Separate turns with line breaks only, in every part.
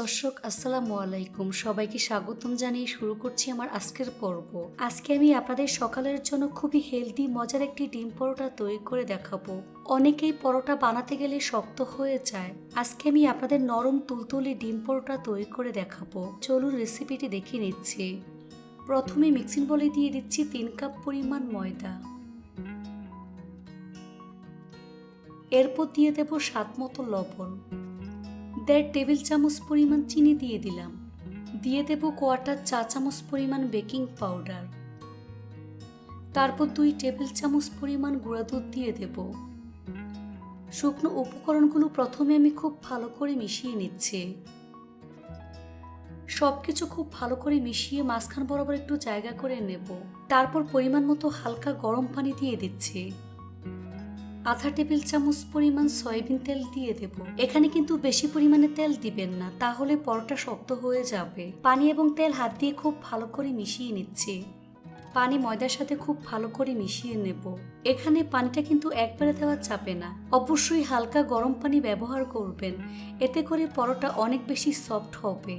দর্শক, আসসালামু আলাইকুম। সবাইকে স্বাগতম জানিয়ে শুরু করছি আমার আজকের পর্ব। আজকে আমি আপনাদের সকালের জন্য খুবই হেলদি মজার একটি ডিম পরোটা তৈরি করে দেখাবো। অনেকেই পরোটা বানাতে গেলে শক্ত হয়ে যায়। আজকে আমি আপনাদের নরম তুলতুলে ডিম পরোটা তৈরি করে দেখাবো। চলুন রেসিপিটি দেখে নিচ্ছি। প্রথমে মিক্সিং বলে দিয়ে দিচ্ছি তিন কাপ পরিমাণ ময়দা। এরপর দিয়ে দেব স্বাদ মতো লবণ। দেড় টেবিল চামচ পরিমাণ চিনি দিয়ে দিলাম। দিয়ে দেব কোয়াটার চা চামচ পরিমাণ বেকিং পাউডার। তারপর দুই টেবিল চামচ পরিমাণ গুঁড়া দুধ দিয়ে দেব। শুকনো উপকরণগুলো প্রথমে আমি খুব ভালো করে মিশিয়ে নিচ্ছি। সব কিছু খুব ভালো করে মিশিয়ে মাঝখান বরাবর একটু জায়গা করে নেব। তারপর পরিমাণ মতো হালকা গরম পানি দিয়ে দিচ্ছি। আধা টেবিল চামচ পরিমাণ সয়াবিন তেল দিয়ে দেব। এখানে কিন্তু বেশি পরিমাণে তেল দিবেন না, তাহলে পরোটা শক্ত হয়ে যাবে। পানি এবং তেল হাত দিয়ে খুব ভালো করে মিশিয়ে নিচ্ছে। পানি ময়দার সাথে খুব ভালো করে মিশিয়ে নেব। এখানে পানিটা কিন্তু একবারে দেওয়া চাপে না। অবশ্যই হালকা গরম পানি ব্যবহার করবেন, এতে করে পরোটা অনেক বেশি সফট হবে।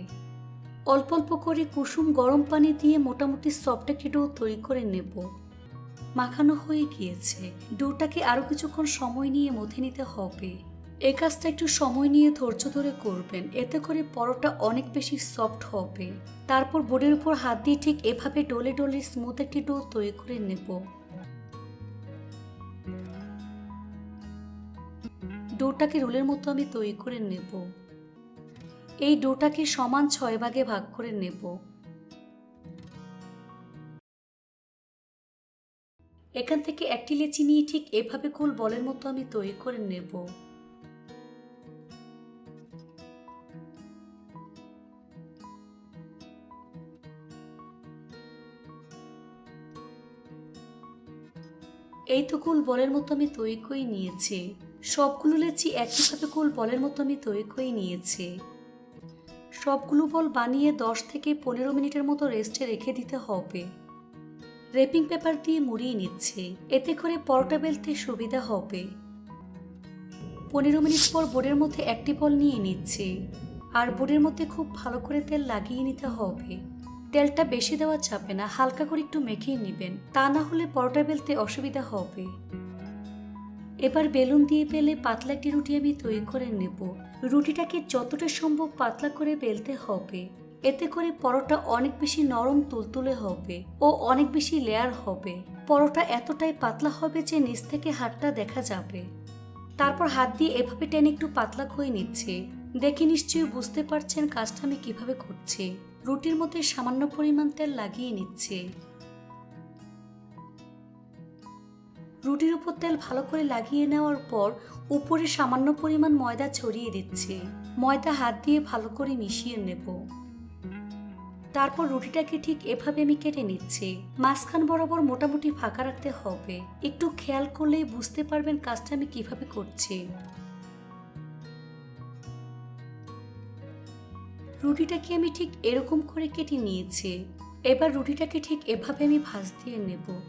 অল্প অল্প করে কুসুম গরম পানি দিয়ে মোটামুটি সফট একটি ডো তৈরি করে নেব। মাখানো হয়ে গিয়েছে। ডোটাকে আরও কিছুক্ষণ সময় নিয়ে মথে নিতে হবে। এ কাজটা একটু সময় নিয়ে ধৈর্য ধরে করবেন। এতে করে পরোটা অনেক বেশি সফট হবে। তারপর বোর্ডের উপর হাত দিয়ে ঠিক এভাবে ডলে ডলে স্মুথ একটি ডো তৈরি করে নেব। ডোটাকে রোলের মতো আমি তৈরি করে নেব। এই ডোটাকে সমান ছয় ভাগে ভাগ করে নেব। এখান থেকে একটি লেচি নিয়ে ঠিক এভাবে গোল বলের মতো আমি তৈরি করে নেব। এই তো গোল বলের মতো আমি তৈরি করে নিয়েছি। সবগুলো লেচি একইভাবে গোল বলের মতো আমি তৈরি করে নিয়েছি। সবগুলো বল বানিয়ে দশ থেকে পনেরো মিনিটের মতো রেস্টে রেখে দিতে হবে। রেপিং পেপার দিয়ে মুড়িয়ে নিচ্ছে। এতে করে পরোটা বেলতে সুবিধা হবে। পনেরো মিনিট পর বোর্ডের মধ্যে একটি বল নিয়ে নিচ্ছে। আর বোর্ডের মধ্যে খুব ভালো করে তেল লাগিয়ে নিতে হবে। তেলটা বেশি দেওয়া যাবে না, হালকা করে একটু মেখেই নেবেন। তা না হলে পরোটা বেলতে অসুবিধা হবে। এবার বেলুন দিয়ে বেলে পাতলা একটি রুটি আমি তৈরি করে নেব। রুটিটাকে যতটা সম্ভব পাতলা করে বেলতে হবে। এতে করে পরোটা অনেক বেশি নরম তুলতুলে হবে ও অনেক বেশি লেয়ার হবে। পরোটা এতটাই পাতলা হবে যে নিচ থেকে হাতটা দেখা যাবে। তারপর হাত দিয়ে এভাবে টেনে একটু পাতলা করে নিচ্ছে। দেখে নিশ্চয়ই বুঝতে পারছেন কাজটা আমি কীভাবে করছি। রুটির মধ্যে সামান্য পরিমাণ তেল লাগিয়ে নিচ্ছে। রুটির উপর তেল ভালো করে লাগিয়ে নেওয়ার পর উপরে সামান্য পরিমাণ ময়দা ছড়িয়ে দিচ্ছে। ময়দা হাত দিয়ে ভালো করে মিশিয়ে নেব। তারপর রুটিটাকে ঠিক এভাবে আমি কেটে নিচ্ছি। মাঝখান বরাবর মোটামুটি ফাঁকা রাখতে হবে। একটু খেয়াল করলেই বুঝতে পারবেন কাজটা আমি কীভাবে করছি। রুটিটাকে আমি ঠিক এরকম করে কেটে নিয়েছি। এবার রুটিটাকে ঠিক এভাবে আমি ভাজ দিয়ে নেব।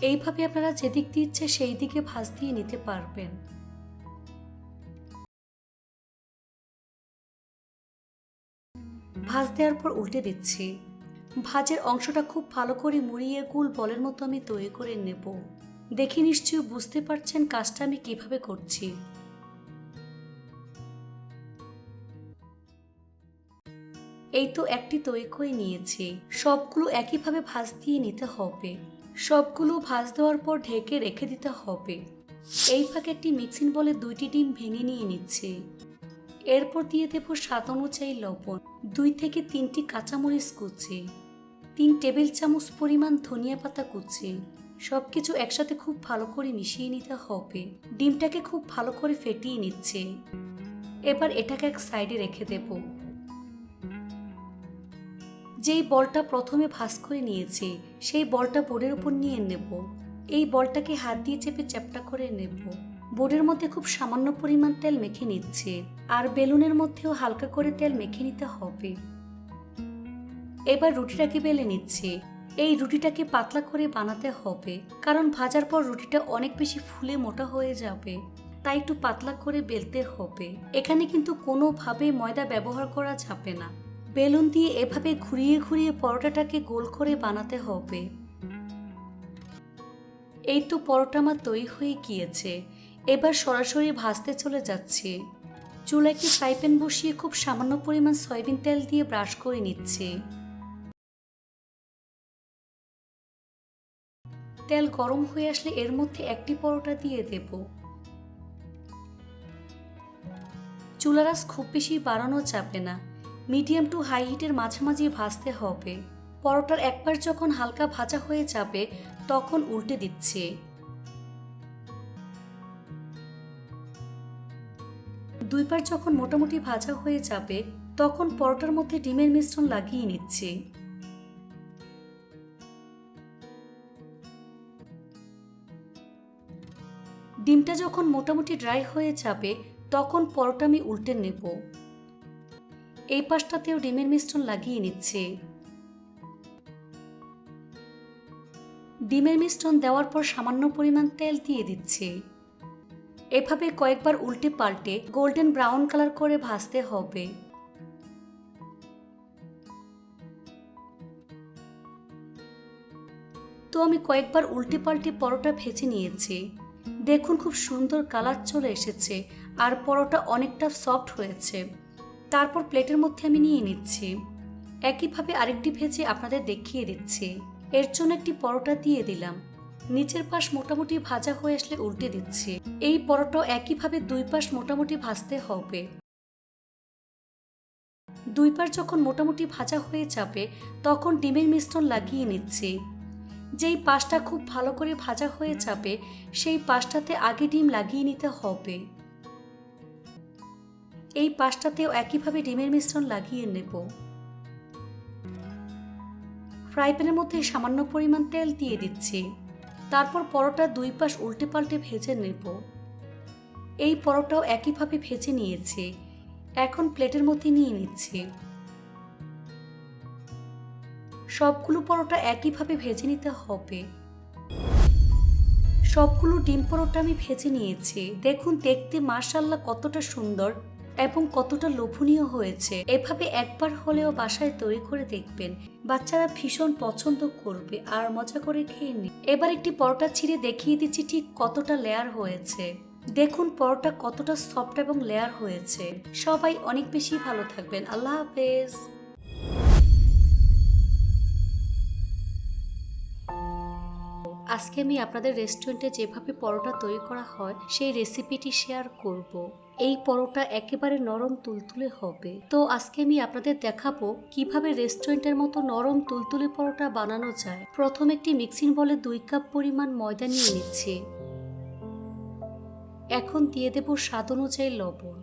এইভাবে আপনারা যেদিক দিয়ে সেই দিকে ভাজ দিয়ে নিতে পারবেন। ভাজ দেওয়ার পর উল্টে দিচ্ছি। ভাজের অংশটা খুব ভালো করে মুড়িয়ে গুল বলের মতো আমি তৈরি করে নেব। দেখে নিশ্চয়ই বুঝতে পারছেন কাজটা আমি কীভাবে করছি। এই তো একটি তৈরি করে নিয়েছি। সবগুলো একইভাবে ভাজ দিয়ে নিতে হবে। সবগুলো ভাজ দেওয়ার পর ঢেকে রেখে দিতে হবে। এই ফাঁকে একটি মিক্সিং বলে দুইটি ডিম ভেঙে নিয়ে নিচ্ছে। এরপর দিয়ে দেবো স্বাদ অনুযায়ী লবণ, দুই থেকে তিনটি কাঁচামরিচ কুচি, তিন টেবিল চামচ পরিমাণ ধনিয়া পাতা কুচি সব কিছু একসাথে খুব ভালো করে মিশিয়ে নিতে হবে। ডিমটাকে খুব ভালো করে ফেটিয়ে নিচ্ছে। এবার এটাকে এক সাইডে রেখে দেব। যেই বলটা প্রথমে ভাস করে নিয়েছে, সেই বলটা বোর্ডের উপর নিয়ে নেব। এই বলটাকে হাত দিয়ে চেপে চ্যাপটা করে নেব। বোর্ডের মধ্যে খুব সামান্য পরিমাণ তেল মেখে নিচ্ছে, আর বেলুনের মধ্যেও হালকা করে তেল মেখে নিতে হবে। এবার রুটিটাকে বেলে নিচ্ছে। এই রুটিটাকে পাতলা করে বানাতে হবে, কারণ ভাজার পর রুটিটা অনেক বেশি ফুলে মোটা হয়ে যাবে, তাই একটু পাতলা করে বেলতে হবে। এখানে কিন্তু কোনোভাবে ময়দা ব্যবহার করা যাবে না। বেলুন দিয়ে এভাবে ঘুরিয়ে ঘুরিয়ে পরোটাটাকে গোল করে বানাতে হবে। এই তো পরোটা আমার তৈরি হয়ে গিয়েছে। এবার সরাসরি ভাজতে চলে যাচ্ছে। চুলা একটি ফ্রাই বসিয়ে খুব সামান্য পরিমাণ সয়াবিন তেল দিয়ে ব্রাশ করে নিচ্ছে। তেল গরম হয়ে আসলে এর মধ্যে একটি পরোটা দিয়ে দেব। চুলারাস খুব বেশি বাড়ানো যাবে না। মিডিয়াম টু হাই হিটের মাঝামাঝি ভাজতে হবে। পরোটার একবার যখন হালকা ভাজা হয়ে যাবে, তখন উল্টে দিচ্ছে। দুইবার যখন মোটামুটি ভাজা হয়ে যাবে, তখন পরোটার মধ্যে ডিমের মিশ্রণ লাগিয়ে নিচ্ছে। ডিমটা যখন মোটামুটি ড্রাই হয়ে যাবে, তখন পরোটা আমি উল্টে নেব। এই পাশটাতেও ডিমের মিশ্রণ লাগিয়ে নিচ্ছে। ডিমের মিশ্রণ দেওয়ার পর সামান্য পরিমাণ তেল দিয়ে দিচ্ছে। এভাবে কয়েকবার উল্টে পাল্টে গোল্ডেন ব্রাউন কালার করে ভাজতে হবে। তো আমি কয়েকবার উল্টে পাল্টে পরোটা ভেজে নিয়েছি। দেখুন খুব সুন্দর কালার চলে এসেছে আর পরোটা অনেকটা সফট হয়েছে। তারপর প্লেটের মধ্যে আমি নিয়ে নিচ্ছি। একইভাবে আরেকটি ভেজে আপনাদের দেখিয়ে দিচ্ছি। এর জন্য একটি পরোটা দিয়ে দিলাম। নিচের পাশ মোটামুটি ভাজা হয়ে আসলে উল্টে দিচ্ছি। এই পরোটা একইভাবে দুই পাশ মোটামুটি ভাজতে হবে। দুই পাশ যখন মোটামুটি ভাজা হয়ে যাবে, তখন ডিমের মিশ্রণ লাগিয়ে নিচ্ছি। যেই পাশটা খুব ভালো করে ভাজা হয়ে যাবে, সেই পাশটাতে আগে ডিম লাগিয়ে নিতে হবে। এই পাশটাতেও একইভাবে ডিমের মিশ্রণ লাগিয়ে নেব। ফ্রাই প্যানের মধ্যে সামান্য পরিমাণ তেল দিয়ে দিচ্ছি। তারপর পরোটা দুই পাশ উল্টে পাল্টে ভেজে নেব। এই পরোটাও একইভাবে ভেজে নিয়েছি। এখন প্লেটের মধ্যে নিয়ে নিচ্ছি। সবগুলো পরোটা একইভাবে ভেজে নিতে হবে। সবগুলো ডিম পরোটা আমি ভেজে নিয়েছি। দেখুন, দেখতে মার্শাল্লাহ কতটা সুন্দর। এবং কতটা লোভনীয় হয়েছে। এভাবে একবার হলেও বাসায় তৈরি করে দেখবেন। বাচ্চারা ভীষণ পছন্দ করবে আর মজা করে খেয়ে নি এবার একটি পরোটা ছিঁড়ে দেখিয়ে দিচ্ছি ঠিক কতটা লেয়ার হয়েছে। দেখুন পরোটা কতটা সফট এবং লেয়ার হয়েছে। সবাই অনেক বেশি ভালো থাকবেন। আল্লাহ হাফেজ। আজকে আমি আপনাদের রেস্টুরেন্টে যেভাবে পরোটা তৈরি করা হয়, সেই রেসিপিটি শেয়ার করব। এই পরোটা একেবারে নরম তুলতুলে হবে। তো আজকে আমি আপনাদের দেখাবো কীভাবে রেস্টুরেন্টের মতো নরম তুলতুলে পরোটা বানানো যায়। প্রথম একটি মিক্সিং বলে দুই কাপ পরিমাণ ময়দা নিয়ে নিচ্ছি। এখন দিয়ে দেব স্বাদ অনুযায়ী লবণ।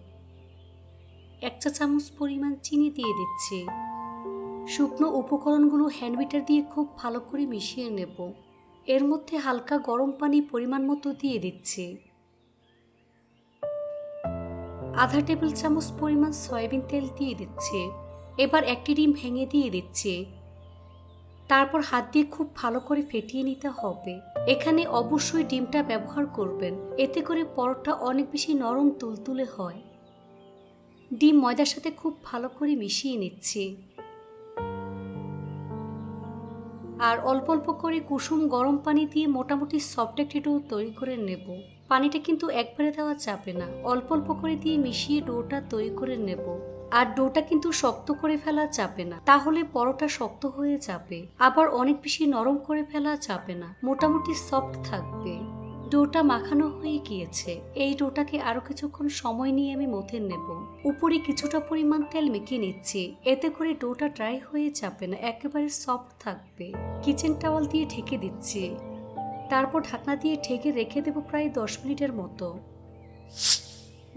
এক চা চামচ পরিমাণ চিনি দিয়ে দিচ্ছি। শুকনো উপকরণগুলো হ্যান্ডবিটার দিয়ে খুব ভালো করে মিশিয়ে নেব। এর মধ্যে হালকা গরম পানি পরিমাণ মতো দিয়ে দিচ্ছি। আধা টেবিল চামচ পরিমাণ সয়াবিন তেল দিয়ে দিচ্ছি। এবার একটি ডিম ভেঙে দিয়ে দিচ্ছি। তারপর হাত দিয়ে খুব ভালো করে ফেটিয়ে নিতে হবে। এখানে অবশ্যই ডিমটা ব্যবহার করবেন। এতে করে পরোটা অনেক বেশি নরম তুলতুলে হয়। ডিম ময়দার সাথে খুব ভালো করে মিশিয়ে নিচ্ছি। আর অল্প অল্প করে কুসুম গরম পানি দিয়ে মোটামুটি সফট একটি ডো তৈরি করে নেব। পানিটা কিন্তু একবারে দেওয়া যাবে না। অল্প অল্প করে দিয়ে মিশিয়ে ডোটা তৈরি করে নেব। আর ডোটা কিন্তু শক্ত করে ফেলা যাবে না। তাহলে পরোটা শক্ত হয়ে যাবে। আবার অনেক বেশি নরম করে ফেলা যাবে না। মোটামুটি সফট থাকবে। ডোটা মাখানো হয়ে গিয়েছে। এই ডোটাকে আরও কিছুক্ষণ সময় নিয়ে আমি মথে নেব। উপরে কিছুটা পরিমাণ তেল মেখে নিচ্ছি। এতে করে ডোটা ড্রাই হয়ে যাবে না, একেবারে সফট থাকবে। কিচেন টাওয়াল দিয়ে ঢেকে দিচ্ছি। তারপর ঢাকনা দিয়ে ঢেকে রেখে দেবো প্রায় দশ মিনিটের মতো।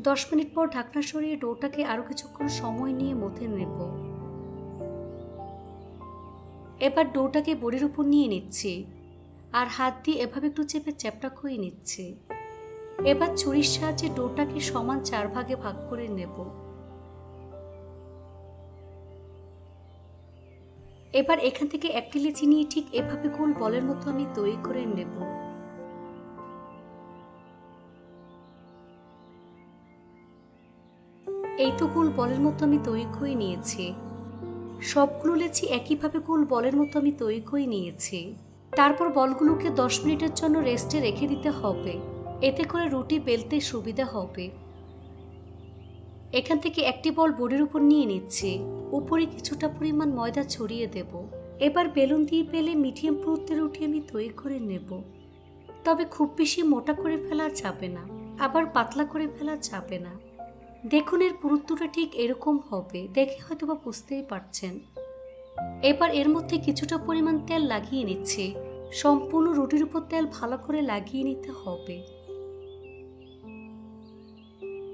দশ মিনিট পর ঢাকনা সরিয়ে ডোটাকে আরও কিছুক্ষণ সময় নিয়ে মথে নেব। এবার ডোটাকে বড়ির উপর নিয়ে নিচ্ছি। আর হাত দিয়ে এভাবে একটু চেপে চ্যাপটা খুঁয়ে নিচ্ছে। এবার ছুরির সাহায্যে ডোটাকে সমান চার ভাগে ভাগ করে নেব। এবার এখান থেকে একটি লেচি নিয়ে ঠিক এভাবে গোল বলের মতো আমি তৈরি করে নেব। এই তো গোল বলের মতো আমি তৈরি করে নিয়েছি। সবগুলো লেচি একইভাবে গোল বলের মতো আমি তৈরি করে নিয়েছি। তারপর বলগুলোকে দশ মিনিটের জন্য রেস্টে রেখে দিতে হবে। এতে করে রুটি বেলতে সুবিধা হবে। এখান থেকে একটি বল বোর্ডের উপর নিয়ে নিচ্ছি। উপরে কিছুটা পরিমাণ ময়দা ছড়িয়ে দেব। এবার বেলুন দিয়ে পেলে মিডিয়াম পুরুত্বের রুটি আমি তৈরি করে নেব। তবে খুব বেশি মোটা করে ফেলা যাবে না। আবার পাতলা করে ফেলা যাবে না। দেখুন এর পুরুত্বটা ঠিক এরকম হবে। দেখে হয়তো বা বুঝতেই পারছেন। এবার এর মধ্যে কিছুটা পরিমাণ তেল লাগিয়ে নিচ্ছে। সম্পূর্ণ রুটির উপর তেল ভালো করে লাগিয়ে নিতে হবে।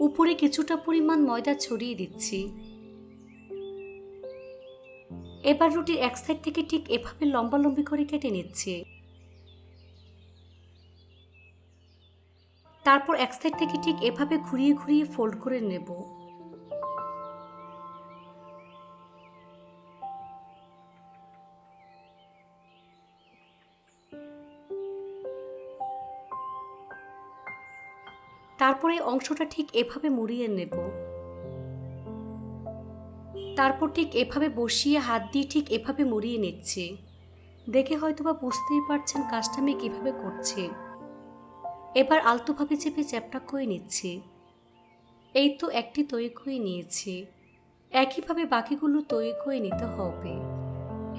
উপরে কিছুটা পরিমাণ ময়দা ছড়িয়ে দিচ্ছি। এবার রুটির এক সাইড থেকে ঠিক এভাবে লম্বা লম্বি করে কেটে নিচ্ছে। তারপর এক সাইড থেকে ঠিক এভাবে ঘুরিয়ে ঘুরিয়ে ফোল্ড করে নেব। তারপরে অংশটা ঠিক এভাবে মুড়িয়ে নেব। তারপর ঠিক এভাবে বসিয়ে হাত দিয়ে ঠিক এভাবে মুড়িয়ে নিচ্ছে। দেখে হয়তোবা বুঝতেই পারছেন কাজটা আমি কীভাবে করছি। এবার আলতোভাবে চেপে চ্যাপটা করে নিচ্ছি। এই তো একটি তৈরি করে নিয়েছি। একইভাবে বাকিগুলো তৈরি করে নিতে হবে।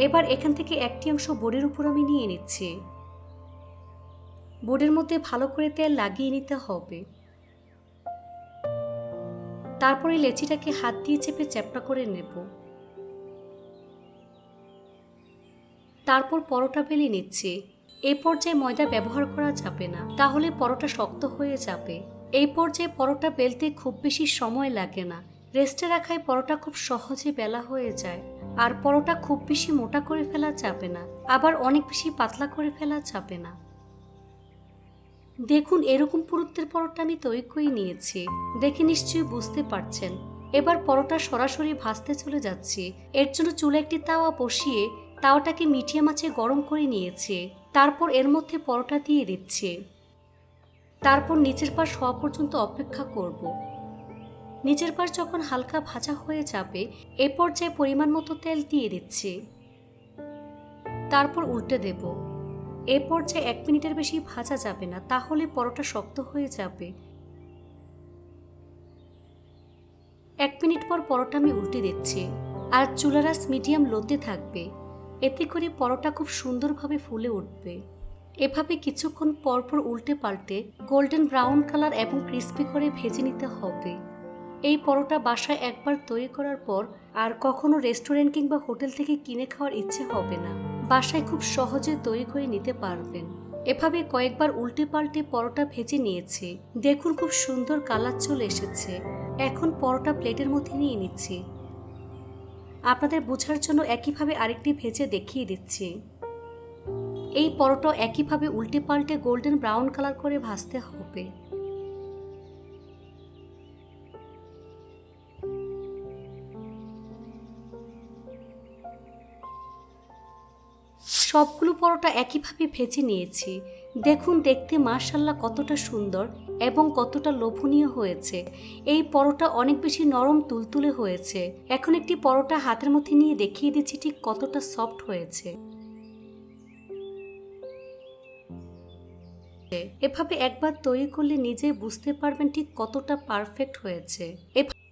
এবার এখান থেকে একটি অংশ বোর্ডের উপর আমি নিয়ে নিচ্ছি। বোর্ডের মধ্যে ভালো করে তেল লাগিয়ে নিতে হবে। তারপরে লেচিটাকে হাত দিয়ে চেপে চ্যাপটা করে নেব। তারপর পরোটা বেলে নিচ্ছে। এই পর্যায়ে ময়দা ব্যবহার করা যাবে না, তাহলে পরোটা শক্ত হয়ে যাবে। এই পর্যায়ে পরোটা বেলতে খুব বেশি সময় লাগে না। রেস্টে রাখায় পরোটা খুব সহজে বেলা হয়ে যায়। আর পরোটা খুব বেশি মোটা করে ফেলা যাবে না, আবার অনেক বেশি পাতলা করে ফেলা যাবে না। দেখুন, এরকম পুরুত্বের পরোটা আমি তৈরি করে নিয়েছি। দেখে নিশ্চয়ই বুঝতে পারছেন। এবার পরোটা সরাসরি ভাজতে চলে যাচ্ছি। এর জন্য চুলে একটি তাওয়া বসিয়ে তাওয়াটাকে মিডিয়াম আঁচে গরম করে নিয়েছে। তারপর এর মধ্যে পরোটা দিয়ে দিচ্ছে। তারপর নিচের পাশ হওয়া পর্যন্ত অপেক্ষা করব। নিচের পাশ যখন হালকা ভাজা হয়ে যাবে, এ পর্যায়ে পরিমাণ মতো তেল দিয়ে দিচ্ছে। তারপর উল্টে দেব। এ পর্যায়ে এক মিনিটের বেশি ভাজা যাবে না, তাহলে পরোটা শক্ত হয়ে যাবে। এক মিনিট পর পরোটা আমি উল্টে দিচ্ছি, আর চুলারাস মিডিয়াম লোতে থাকবে। এতে করে পরোটা খুব সুন্দরভাবে ফুলে উঠবে। এভাবে কিছুক্ষণ পরপর উল্টে পাল্টে গোল্ডেন ব্রাউন কালার এবং ক্রিস্পি করে ভেজে নিতে হবে। এই পরোটা বাসায় একবার তৈরি করার পর আর কখনো রেস্টুরেন্ট কিংবা হোটেল থেকে কিনে খাওয়ার ইচ্ছে হবে না। বাসায় খুব সহজে তৈরি করে নিতে পারবেন। এভাবে কয়েকবার উল্টে পাল্টে পরোটা ভেজে নিয়েছে। দেখুন খুব সুন্দর কালার চলে এসেছে। এখন পরোটা প্লেটের মধ্যে নিয়ে নিচ্ছি। আপনাদের বোঝার জন্য একইভাবে আরেকটি ভেজে দেখিয়ে দিচ্ছি। এই পরোটা একইভাবে উল্টে পাল্টে গোল্ডেন ব্রাউন কালার করে ভাজতে হবে। সবগুলো পরোটা একইভাবে ভেজে নিয়েছি। দেখুন, দেখতে মার্শাল্লাহ কতটা সুন্দর এবং কতটা লোভনীয় হয়েছে। এই পরোটা অনেক বেশি নরম, তুলতুলে হয়েছে। এখন একটি পরোটা হাতের মধ্যে নিয়ে দেখিয়ে দিচ্ছি ঠিক কতটা সফট হয়েছে। এভাবে একবার তৈরি করলে নিজেই বুঝতে পারবেন ঠিক কতটা পারফেক্ট হয়েছে। এভাবে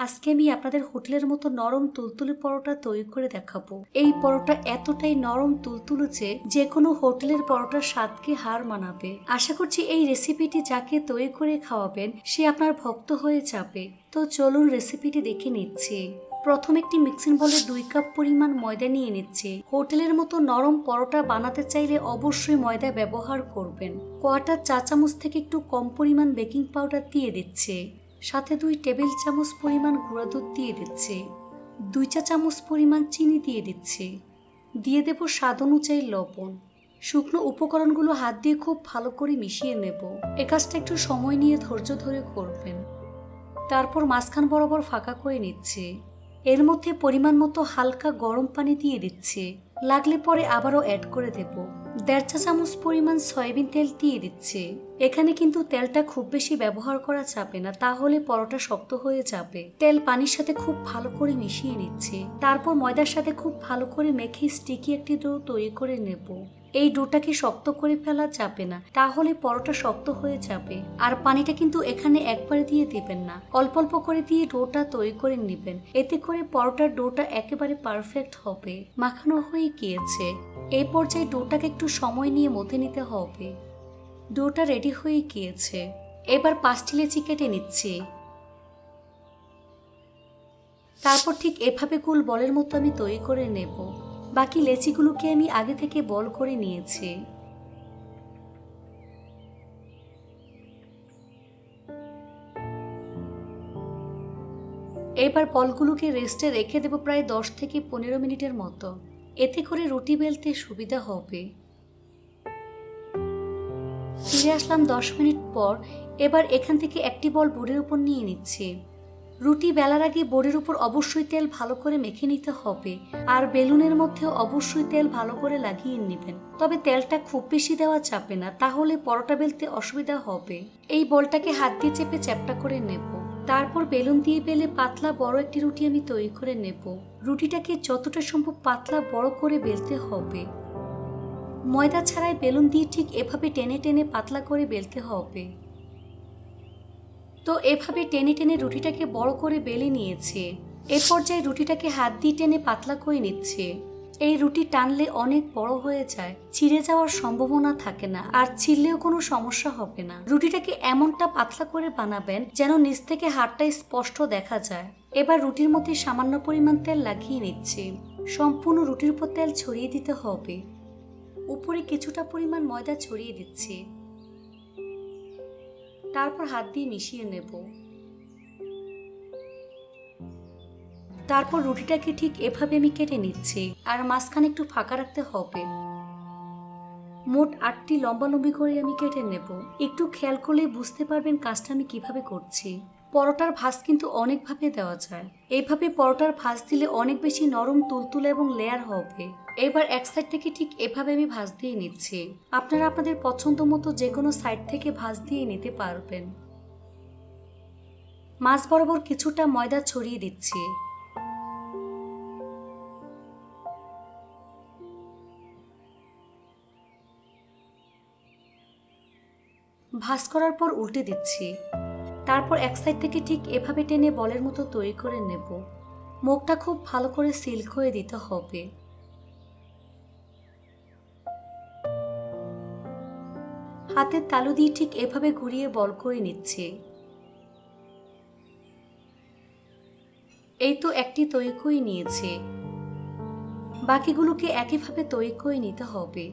আজকে আমি আপনাদের হোটেলের মতো নরম তুলতুলে পরোটা তৈরি করে দেখাবো। এই পরোটা এতটাই নরম তুলতুলে যে কোনো হোটেলের পরোটার স্বাদকে হার মানাবে। আশা করছি এই রেসিপিটি যাকে তৈরি করে খাওয়াবেন, সে আপনার ভক্ত হয়ে যাবে। তো চলুন রেসিপিটি দেখে নিচ্ছি। প্রথম একটি মিক্সিং বলে দুই কাপ পরিমাণ ময়দা নিয়ে নিচ্ছে। হোটেলের মতো নরম পরোটা বানাতে চাইলে অবশ্যই ময়দা ব্যবহার করবেন। কোয়াটার চা চামচ থেকে একটু কম পরিমাণ বেকিং পাউডার দিয়ে দিচ্ছে। সাথে দুই টেবিল চামচ পরিমাণ গুঁড়া দুধ দিয়ে দিচ্ছে। দুই চা চামচ পরিমাণ চিনি দিয়ে দিচ্ছে। দিয়ে দেব স্বাদ অনুযায়ী লবণ। শুকনো উপকরণগুলো হাত দিয়ে খুব ভালো করে মিশিয়ে নেব। এ কাজটা একটু সময় নিয়ে ধৈর্য ধরে করবেন। তারপর মাঝখান বরাবর ফাঁকা করে নিচ্ছে। এর মধ্যে পরিমাণ মতো হালকা গরম পানি দিয়ে দিচ্ছে। লাগলে পরে আবারও অ্যাড করে দেব। দেড় চা চামচ পরিমাণ সয়াবিন তেল দিয়ে দিচ্ছে। এখানে কিন্তু তেলটা খুব বেশি ব্যবহার করা যাবে না, তাহলে পরোটা শক্ত হয়ে যাবে। তেল পানির সাথে খুব ভালো করে মিশিয়ে নিচ্ছে। তারপর ময়দার সাথে খুব ভালো করে মেখে স্টিকি একটি ডো তৈরি করে নেব। এই ডোটাকে শক্ত করে ফেলা যাবে না, তাহলে পরোটা শক্ত হয়ে যাবে। আর পানিটা কিন্তু এখানে একবারে দিয়ে দিবেন না, অল্প অল্প করে দিয়ে ডোটা তৈরি করে নেবেন। এতে করে পরোটার ডোটা একেবারে পারফেক্ট হবে। মাখানো হয়ে গিয়েছে। এই পর্যায়ে ডোটাকে একটু সময় নিয়ে মথে নিতে হবে। ডোটা রেডি হয়ে গিয়েছে। এবার পাঁচটি লেচি কেটে নিচ্ছি। তারপর ঠিক এভাবে গোল বলের মতো আমি তৈরি করে নেব। বাকি লেচিগুলোকে আমি আগে থেকে বল করে নিয়েছি। এবার বলগুলোকে রেস্টে রেখে দেবো প্রায় দশ থেকে পনেরো মিনিটের মতো। এতে করে রুটি বেলতে সুবিধা হবে। ফিরে আসলাম দশ মিনিট পর, এবার এখান থেকে একটি বল বোর্ডের উপর নিয়ে নিচ্ছি। রুটি বেলার আগে বোর্ডের উপর অবশ্যই তেল ভালো করে মেখে নিতে হবে, আর বেলুনের মধ্যে অবশ্যই তেল ভালো করে লাগিয়ে নেবেন। তবে তেলটা খুব বেশি দেওয়া চাপে না, তাহলে পরোটা বেলতে অসুবিধা হবে। এই বলটাকে হাত দিয়ে চেপে চ্যাপটা করে নেব। তারপর বেলুন দিয়ে বেলে পাতলা বড় একটি রুটি আমি তৈরি করে নেব। রুটিটাকে যতটা সম্ভব পাতলা বড় করে বেলতে হবে। ময়দা ছাড়াই বেলুন দিয়ে ঠিক এভাবে টেনে টেনে পাতলা করে বেলতে হবে। তো এভাবে টেনে টেনে রুটিটাকে বড় করে বেলে নিয়েছে। এ পর্যায়ে রুটিটাকে হাত দিয়ে টেনে পাতলা করে নিচ্ছে। এই রুটি টানলে অনেক বড় হয়ে যায়, ছিঁড়ে যাওয়ার সম্ভাবনা থাকে না আর ছিঁড়লেও কোনো সমস্যা হবে না। রুটিটাকে এমনটা পাতলা করে বানাবেন যেন নিচ থেকে হাড়টা স্পষ্ট দেখা যায়। এবার রুটির মধ্যে সামান্য পরিমাণ তেল লাগিয়ে নিচ্ছে। সম্পূর্ণ রুটির উপর তেল ছড়িয়ে দিতে হবে। উপরে কিছুটা পরিমাণ ময়দা ছড়িয়ে দিচ্ছি। তারপর হাত দিয়ে মিশিয়ে নেব। তারপর রুটিটাকে ঠিক এভাবে আমি কেটে নিচ্ছি আর মাঝখানে একটু ফাঁকা রাখতে হবে। মোট আটটি লম্বালম্বি করে আমি কেটে নেব। একটু খেয়াল করলে বুঝতে পারবেন কাজটা আমি কীভাবে করছি। পরোটার ভাঁজ কিন্তু অনেকভাবে দেওয়া যায়। এইভাবে পরোটার ভাঁজ দিলে অনেক বেশি নরম, তুলতুলে এবং লেয়ার হবে। এবার এক সাইড থেকে ঠিক এভাবে আমি ভাঁজ দিয়ে নিচ্ছি। আপনারা আপনাদের পছন্দ মতো যে কোনো সাইড থেকে ভাঁজ দিয়ে নিতে পারবেন। মাছ বরাবর কিছুটা ময়দা ছড়িয়ে দিচ্ছি। ভাঁজ করার পর উল্টে দিচ্ছি। তারপর এক সাইড থেকে ঠিক এভাবে টেনে বলের মতো তৈরি করে নেব। মুখটা খুব ভালো করে সিল্ক হয়ে দিতে হবে। হাতের তালু দিয়ে ঠিক এভাবে ঘুরিয়ে বল করে নিচ্ছে। এই তো একটি তৈরি করে নিয়েছে। বাকিগুলোকে একইভাবে তৈরি করে নিতে হবে।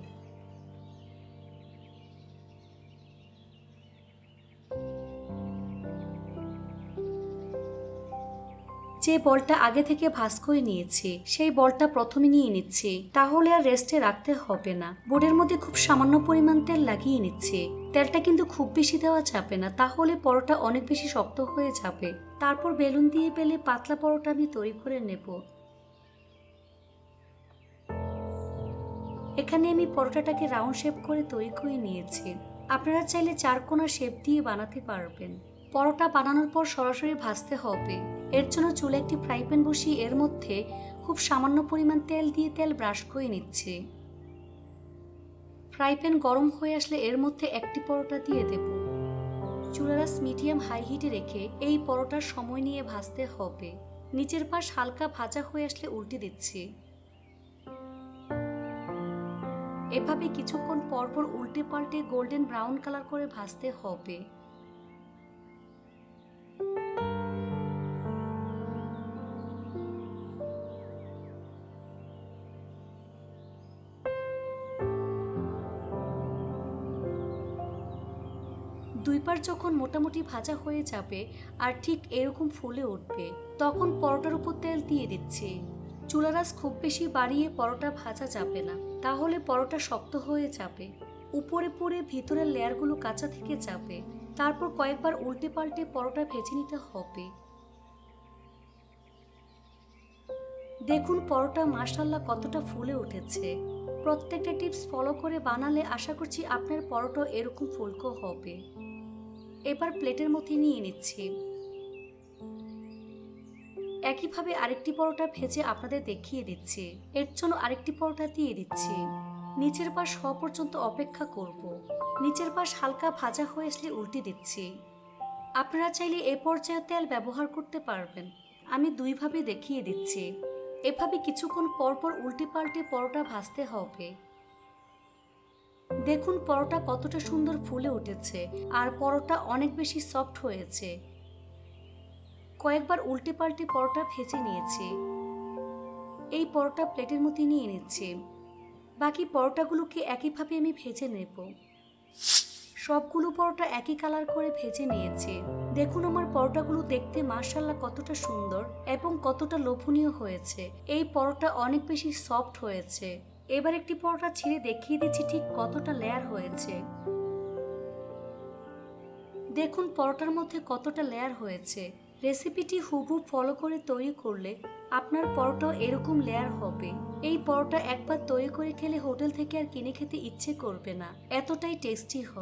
যে বলটা আগে থেকে ভাঁজ করে নিয়েছে, সেই বলটা প্রথমে নিয়ে নিচ্ছে। তাহলে আর রেস্টে রাখতে হবে না। বোর্ডের মধ্যে খুব সামান্য পরিমাণ তেল লাগিয়ে নিচ্ছে। তেলটা কিন্তু খুব বেশি দেওয়া যাবে না, তাহলে পরোটা অনেক বেশি শক্ত হয়ে যাবে। তারপর বেলুন দিয়ে পেলে পাতলা পরোটা আমি তৈরি করে নেব। এখানে আমি পরোটাটাকে রাউন্ড শেপ করে তৈরি করে নিয়েছি। আপনারা চাইলে চারকোনা শেপ দিয়ে বানাতে পারবেন। পরোটা বানানোর পর সরাসরি ভাজতে হবে। এর জন্য চুলে একটি ফ্রাই প্যান বসিয়ে এর মধ্যে খুব সামান্য পরিমাণ তেল দিয়ে তেল ব্রাশ করে নিচ্ছে। ফ্রাই প্যান গরম হয়ে আসলে এর মধ্যে একটি পরোটা দিয়ে দেব। চুলারাস মিডিয়াম হাই হিটে রেখে এই পরোটার সময় নিয়ে ভাজতে হবে। নিচের পাশ হালকা ভাজা হয়ে আসলে উল্টে দিচ্ছি। এভাবে কিছুক্ষণ পরপর উল্টে পাল্টে গোল্ডেন ব্রাউন কালার করে ভাজতে হবে। যখন মোটামুটি ভাজা হয়ে যাবে আর ঠিক এরকম ফুলে উঠবে, তখন পরোটার উপর তেল দিয়ে দিচ্ছে। চুলারাস খুব বেশি বাড়িয়ে পরোটা ভাজা যাবে না, তাহলে পরোটা শক্ত হয়ে যাবে। উপরে পরে ভিতরের লেয়ারগুলো কাঁচা থেকে যাবে, তারপর কয়েকবার উল্টে পাল্টে পরোটা ভেজে নিতে হবে। দেখুন পরোটা মাশাল্লাহ কতটা ফুলে উঠেছে। প্রত্যেকটা টিপস ফলো করে বানালে আশা করছি আপনার পরোটা এরকম ফুলকো হবে। এবার প্লেটের মধ্যে নিয়ে নিচ্ছি। একইভাবে আরেকটি পরোটা ভেজে আপনাদের দেখিয়ে দিচ্ছি। এর জন্য আরেকটি পরোটা দিয়ে দিচ্ছি। নিচের পাশ হওয়া পর্যন্ত অপেক্ষা করব। নিচের পাশ হালকা ভাজা হয়ে আসলে উল্টে দিচ্ছি। আপনারা চাইলে এ পর্যায়ে তেল ব্যবহার করতে পারবেন। আমি দুইভাবে দেখিয়ে দিচ্ছি। এভাবে কিছুক্ষণ পরপর উল্টে পাল্টে পরোটা ভাজতে হবে। দেখুন পরোটা কতটা সুন্দর ফুলে উঠেছে, আর পরোটা অনেক বেশি সফট হয়েছে। কয়েকবার উল্টে পাল্টে পরোটা ভেজে নিয়েছি। এই পরোটা প্লেটের মধ্যে নিয়ে নিচ্ছি। বাকি পরোটাগুলোকে একইভাবে আমি ভেজে নেব। সবগুলো পরোটা একই কালার করে ভেজে নিয়েছি। দেখুন আমার পরোটাগুলো দেখতে মার্শাল্লাহ কতটা সুন্দর এবং কতটা লোভনীয় হয়েছে। এই পরোটা অনেক বেশি সফট হয়েছে। এবার একটি পরোটা ছিঁড়ে দেখিয়ে দিচ্ছি ঠিক কতটা লেয়ার হয়েছে। দেখুন পরোটার মধ্যে কতটা লেয়ার হয়েছে। রেসিপিটি হুবু ফলো করে তৈরি করলে আপনার পরোটাও এরকম লেয়ার হবে। এই পরোটা একবার তৈরি করে খেলে হোটেল থেকে আর কিনে খেতে ইচ্ছে করবে না। এতটাই টেস্টি হয়।